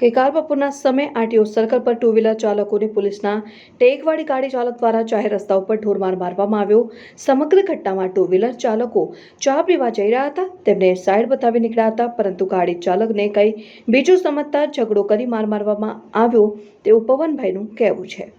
ગઈકાલ બપોરના સમયે આરટીઓ સર્કલ પર ટુ વ્હીલર ચાલકોને પોલીસના ટેકવાળી ગાડી ચાલક દ્વારા જાહેર રસ્તા ઉપર ઢોરમાર મારવામાં આવ્યો. સમગ્ર ઘટનામાં ટુ વ્હીલર ચાલકો ચા પીવા જઈ રહ્યા હતા. તેમને સાઈડ બતાવી નીકળ્યા હતા, પરંતુ ગાડી ચાલકને કંઈ બીજું સમજતા ઝઘડો કરી માર મારવામાં આવ્યો તેવું પવનભાઈનું કહેવું છે.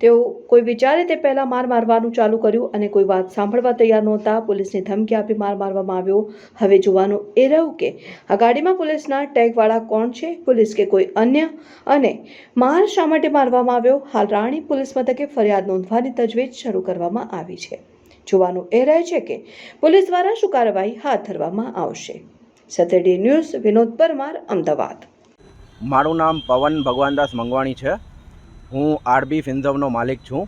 તેઓ કોઈ વિચારે તે પહેલા માર મારવાનું ચાલુ કર્યું અને કોઈ વાત સાંભળવા તૈયાર નહોતા. પોલીસને ધમકી આપી માર મારવામાં આવ્યો. હવે જોવાનું એ રહ્યું કે આ ગાડીમાં પોલીસના ટેગવાળા કોણ છે? પોલીસ કે કોઈ અન્ય? અને માર શા માટે મારવામાં આવ્યો? હાલ રાણી પોલીસ મથકે ફરિયાદ નોંધવાની તજવીજ શરૂ કરવામાં આવી છે. જોવાનું એ રહે છે કે પોલીસ દ્વારા શું કાર્યવાહી હાથ ધરવામાં આવશે. સતેડી ન્યૂઝ વિનોદ પરમાર, અમદાવાદ. મારું નામ પવન ભગવાનદાસ મંગવાણી છે. હું આરબી ફિન્ઝવનો માલિક છું,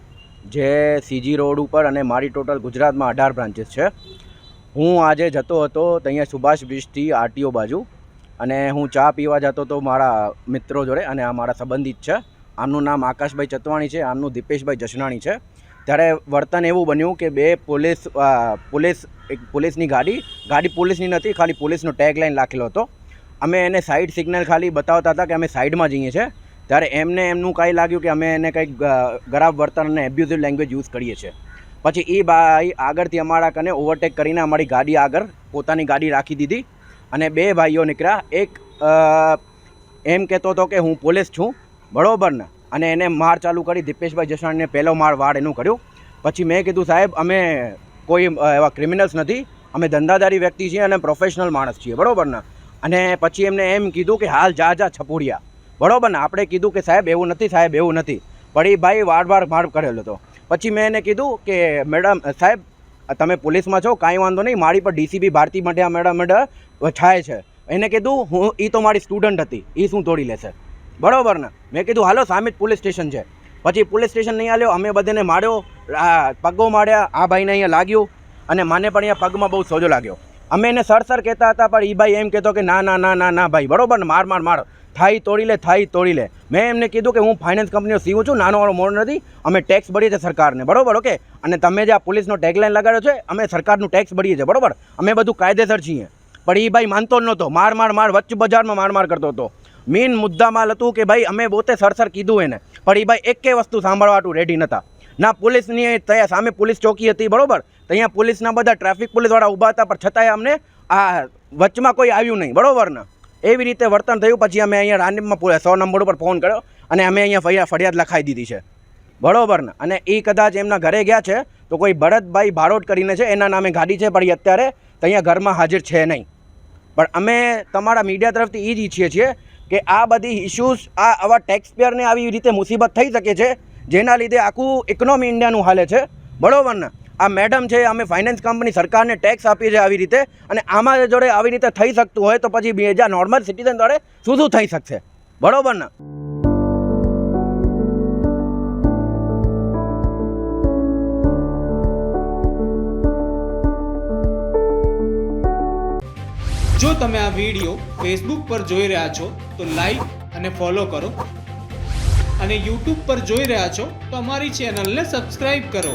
જે સીજી રોડ ઉપર અને મારી ટોટલ ગુજરાતમાં અઢાર બ્રાન્ચીસ છે. હું આજે જતો હતો ત્યાં સુભાષ બ્રિજથી આરટીઓ બાજુ અને હું ચા પીવા જતો હતો મારા મિત્રો જોડે અને આ મારા સંબંધિત છે. આમનું નામ આકાશભાઈ ચતવાણી છે, આમનું દીપેશભાઈ જસનાણી છે. ત્યારે વર્તન એવું બન્યું કે બે પોલીસ પોલીસ, એક પોલીસની ગાડી ગાડી પોલીસની નથી, ખાલી પોલીસનો ટેગ લાઈન રાખેલો હતો. અમે એને સાઈડ સિગ્નલ ખાલી બતાવતા હતા કે અમે સાઈડમાં જઈએ છીએ. ત્યારે એમને એમનું કાંઈ લાગ્યું કે અમે એને કંઈક ગરાબ વર્તન અને એબ્યુઝિવ લેંગ્વેજ યુઝ કરીએ છીએ. પછી એ ભાઈ આગળથી અમારા કને ઓવરટેક કરીને અમારી ગાડી આગળ પોતાની ગાડી રાખી દીધી અને બે ભાઈઓ નીકળ્યા. એક એમ કહેતો હતો કે હું પોલીસ છું, બરાબર ને? અને એને માર ચાલુ કરી દીપેશભાઈ જસાણીને પહેલો માર વાળ એનું કર્યું. પછી મેં કીધું, સાહેબ, અમે કોઈ એવા ક્રિમિનલ્સ નથી. અમે ધંધાદારી વ્યક્તિ છીએ અને પ્રોફેશનલ માણસ છીએ, બરોબર ને? અને પછી એમને એમ કીધું કે, હાલ જા જા, છપોડિયા. બરોબર ને? આપણે કીધું કે સાહેબ, એવું નથી, સાહેબ, એવું નથી. પણ એ ભાઈ વાર વાર માર કરેલો હતો. પછી મેં એને કીધું કે, મેડમ, સાહેબ, તમે પોલીસમાં છો, કાંઈ વાંધો નહીં, મારી પર ડીસીબી, ભારતી માટે મેડમ મેડમ છાય છે. એને કીધું, હું એ તો મારી સ્ટુડન્ટ હતી એ શું તોડી લેશે? બરાબર ને? મેં કીધું, હાલો સામે જ પોલીસ સ્ટેશન છે. પછી પોલીસ સ્ટેશન નહીં આવ્યો અમે બધાને માર્યો પગો માર્યા, આ ભાઈને અહીંયા લાગ્યું, અને મને પણ અહીંયા પગમાં બહુ સોજો લાગ્યો. અમે એને સર સર કહેતા હતા, પણ એ ભાઈ એમ કહેતો કે ના ના ના ના ના ભાઈ, બરોબર ને? માર માર માર. થાઈ તોડી લે, થાઈ તોડી લે. મેં એમને કીધું કે હું ફાઇનાન્સ કંપનીનો સીવું છું નાનો વાળો મોડ નથી. અમે ટેક્સ ભરીએ છીએ સરકારને, બરોબર ઓકે અને તમે જે આ પોલીસનો ટેગલાઇન લગાડ્યો છે, અમે સરકારનું ટેક્સ ભરીએ છીએ, બરોબર? અમે બધું કાયદેસર છીએ. પણ એ ભાઈ માનતો જ નહોતો. માર માર માર, વચ્ચ બજારમાં માર માર કરતો હતો. મેઇન મુદ્દામાં હતું કે ભાઈ, અમે પોતે સર સર કીધું એને. પણ એ ભાઈ એકે વસ્તુ સાંભળવાટું રેડી નહોતા ના, પોલીસની ત્યાં સામે પોલીસ ચોકી હતી, બરોબર? અહીંયા પોલીસના બધા ટ્રાફિક પોલીસવાળા ઊભા હતા, પણ છતાંય અમને આ વચમાં કોઈ આવ્યું નહીં, બરાબર ને? એવી રીતે વર્તન થયું, પછી અમે અહીંયા પો- સો નંબર ઉપર ફોન કર્યો અને અમે અહીંયા ફરિયાદ ફરિયાદ લખાઈ દીધી છે. બરોબર ને? અને એ કદાચ એમના ઘરે ગયા છે, તો કોઈ ભરતભાઈ ભારોટ કરીને છે, એના નામે ગાડી છે, પણ અત્યારે અહીંયા ઘરમાં હાજર છે નહીં. પણ અમે તમારા મીડિયા તરફથી એ જ ઈચ્છીએ છીએ કે આ બધી ઇશ્યુઝ આ આવા ટેક્સપેયરને આવી રીતે મુસીબત થઈ શકે છે, જેના લીધે આખું ઇકોનોમી ઇન્ડિયાનું હાલે છે, બરાબર ને? આ મેડમ છે, અમે ફાઇનાન્સ કંપની સરકારને ટેક્સ આપીએ છીએ આવી રીતે અને આમાં જોડે આવી રીતે થઈ શકતું હોય તો પછી બીજા નોર્મલ સિટીઝન જોડે શું શું થઈ શકશે? બરોબર ને? જો તમે આ વીડિયો ફેસબુક પર જોઈ રહ્યા છો, તો લાઈક અને ફોલો કરો. અને યુટ્યુબ પર જોઈ રહ્યા છો, તો અમારી ચેનલને સબસ્ક્રાઈબ કરો.